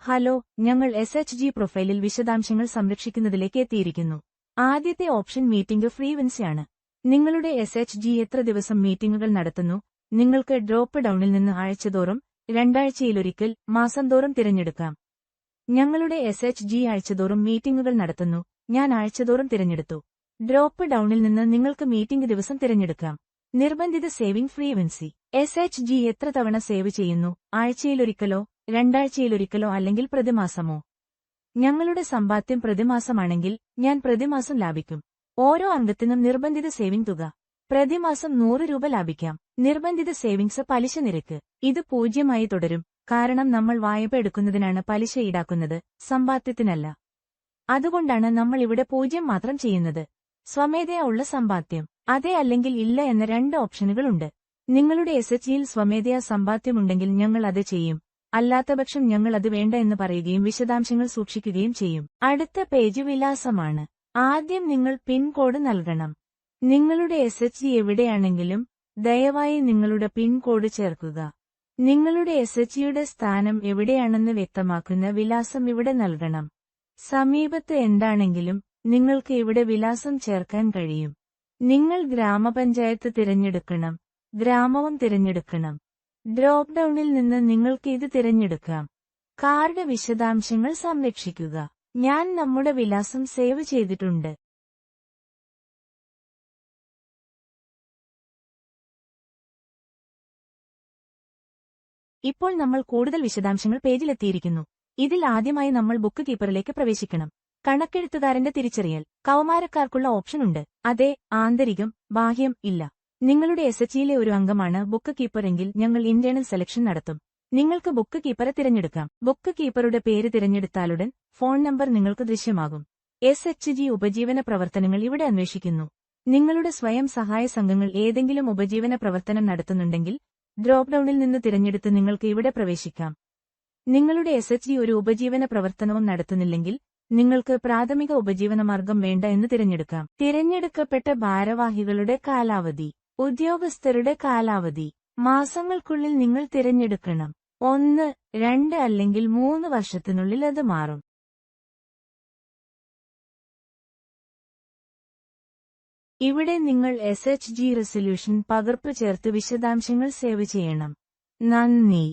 Hello ഞങ്ങൾ S H G പ്രൊഫൈലിൽ വിശദാംശങ്ങൾ സംരക്ഷിക്കുന്നതിലേക്ക് എത്തിയിരിക്കുന്നു. ആദ്യത്തെ ഓപ്ഷൻ മീറ്റിംഗ് ഫ്രീവൻസിയാണ് നിങ്ങളുടെ എസ് എച്ച് ജി എത്ര ദിവസം മീറ്റിംഗുകൾ നടത്തുന്നു? നിങ്ങൾക്ക് ഡ്രോപ്പ് ഡൌണിൽ നിന്ന് ആഴ്ചതോറും രണ്ടാഴ്ചയിലൊരിക്കൽ മാസം തോറും തിരഞ്ഞെടുക്കാം. ഞങ്ങളുടെ എസ് എച്ച് ജി ആഴ്ചതോറും മീറ്റിംഗുകൾ നടത്തുന്നു. ഞാൻ ആഴ്ചതോറും തിരഞ്ഞെടുത്തു. ഡ്രോപ്പ് ഡൌണിൽ നിന്ന് നിങ്ങൾക്ക് മീറ്റിംഗ് ദിവസം തിരഞ്ഞെടുക്കാം. നിർബന്ധിത saving frequency. S H G എത്ര തവണ സേവ് ചെയ്യുന്നു? ആഴ്ചയിലൊരിക്കലോ? രണ്ടാഴ്ചയിലൊരിക്കലോ അല്ലെങ്കിൽ പ്രതിമാസമോ. ഞങ്ങളുടെ സമ്പാദ്യം പ്രതിമാസമാണെങ്കിൽ ഞാൻ പ്രതിമാസം ലാഭിക്കും. ഓരോ അംഗത്തിനും നിർബന്ധിത സേവിംഗ് തുക. പ്രതിമാസം നൂറ് രൂപ ലാഭിക്കാം. നിർബന്ധിത സേവിങ്സ് പലിശ നിരക്ക്. ഇത് പൂജ്യമായി തുടരും. കാരണം നമ്മൾ വായ്പ എടുക്കുന്നതിനാണ് പലിശ ഈടാക്കുന്നത്. സമ്പാദ്യത്തിനല്ല. അതുകൊണ്ടാണ് നമ്മൾ ഇവിടെ പൂജ്യം മാത്രം ചെയ്യുന്നത്. സ്വമേധയാ ഉള്ള സമ്പാദ്യം. അതേ അല്ലെങ്കിൽ ഇല്ല എന്ന രണ്ട് ഓപ്ഷനുകളുണ്ട്. നിങ്ങളുടെ എസ് എച്ച് ജിയിൽ സ്വമേധയാ സമ്പാദ്യമുണ്ടെങ്കിൽ ഞങ്ങൾ അത് ചെയ്യും. അല്ലാത്തപക്ഷം ഞങ്ങൾ അത് വേണ്ട എന്ന് പറയുകയും വിശദാംശങ്ങൾ സൂക്ഷിക്കുകയും ചെയ്യും. അടുത്ത പേജ് വിലാസമാണ്. ആദ്യം നിങ്ങൾ പിൻകോഡ് നൽകണം. നിങ്ങളുടെ എസ് എച്ച് ജി എവിടെയാണെങ്കിലും ദയവായി നിങ്ങളുടെ പിൻകോഡ് ചേർക്കുക. നിങ്ങളുടെ എസ് എച്ച് ജിയുടെ സ്ഥാനം എവിടെയാണെന്ന് വ്യക്തമാക്കുന്ന വിലാസം ഇവിടെ നൽകണം. സമീപത്ത് എന്താണെങ്കിലും നിങ്ങൾക്ക് ഇവിടെ വിലാസം ചേർക്കാൻ കഴിയും. നിങ്ങൾ ഗ്രാമപഞ്ചായത്ത് തിരഞ്ഞെടുക്കണം. ഗ്രാമവും തിരഞ്ഞെടുക്കണം. ഡ്രോപ്പ് ഡൌണിൽ നിന്ന് നിങ്ങൾക്ക് ഇത് തിരഞ്ഞെടുക്കാം. കാർഡ് വിശദാംശങ്ങൾ സംരക്ഷിക്കുക. ഞാൻ നമ്മുടെ വിലാസം സേവ് ചെയ്തിട്ടുണ്ട്. ഇപ്പോൾ നമ്മൾ കൂടുതൽ വിശദാംശങ്ങൾ പേജിലെത്തിയിരിക്കുന്നു. ഇതിൽ ആദ്യമായി നമ്മൾ ബുക്ക് കീപ്പറിലേക്ക് പ്രവേശിക്കണം. കണക്കെഴുത്തുകാരന്റെ തിരിച്ചറിയൽ. കൗമാരക്കാർക്കുള്ള ഓപ്ഷൻ ഉണ്ട്. അതെ ആന്തരികം ബാഹ്യം ഇല്ല. നിങ്ങളുടെ എസ് എച്ച് ഇയിലെ ഒരു അംഗമാണ് ബുക്ക് കീപ്പർ എങ്കിൽ ഞങ്ങൾ ഇന്റേണൽ സെലക്ഷൻ നടത്തും. നിങ്ങൾക്ക് ബുക്ക് കീപ്പറെ തിരഞ്ഞെടുക്കാം. ബുക്ക് കീപ്പറുടെ പേര് തിരഞ്ഞെടുത്താലുടൻ ഫോൺ നമ്പർ നിങ്ങൾക്ക് ദൃശ്യമാകും. എസ് എച്ച് ജി ഉപജീവന പ്രവർത്തനങ്ങൾ ഇവിടെ അന്വേഷിക്കുന്നു. നിങ്ങളുടെ സ്വയം സഹായ സംഘങ്ങൾ ഏതെങ്കിലും ഉപജീവന പ്രവർത്തനം നടത്തുന്നുണ്ടെങ്കിൽ ഡ്രോപ്പ് ഡൌണിൽ നിന്ന് തിരഞ്ഞെടുത്ത് നിങ്ങൾക്ക് ഇവിടെ പ്രവേശിക്കാം. നിങ്ങളുടെ എസ് എച്ച് ജി ഒരു ഉപജീവന പ്രവർത്തനവും നടത്തുന്നില്ലെങ്കിൽ നിങ്ങൾക്ക് പ്രാഥമിക ഉപജീവനമാർഗം വേണ്ട എന്ന് തിരഞ്ഞെടുക്കാം. തിരഞ്ഞെടുക്കപ്പെട്ട ഭാരവാഹികളുടെ കാലാവധി. ഉദ്യോഗസ്ഥരുടെ കാലാവധി. മാസങ്ങൾക്കുള്ളിൽ നിങ്ങൾ തിരഞ്ഞെടുക്കണം. ഒന്ന് രണ്ട് അല്ലെങ്കിൽ മൂന്ന് വർഷത്തിനുള്ളിൽ അത് മാറും. ഇവിടെ നിങ്ങൾ എസ് എച്ച് ജി റെസൊല്യൂഷൻ പകർപ്പ് ചേർത്ത് വിശദാംശങ്ങൾ സേവ് ചെയ്യണം. നന്ദി.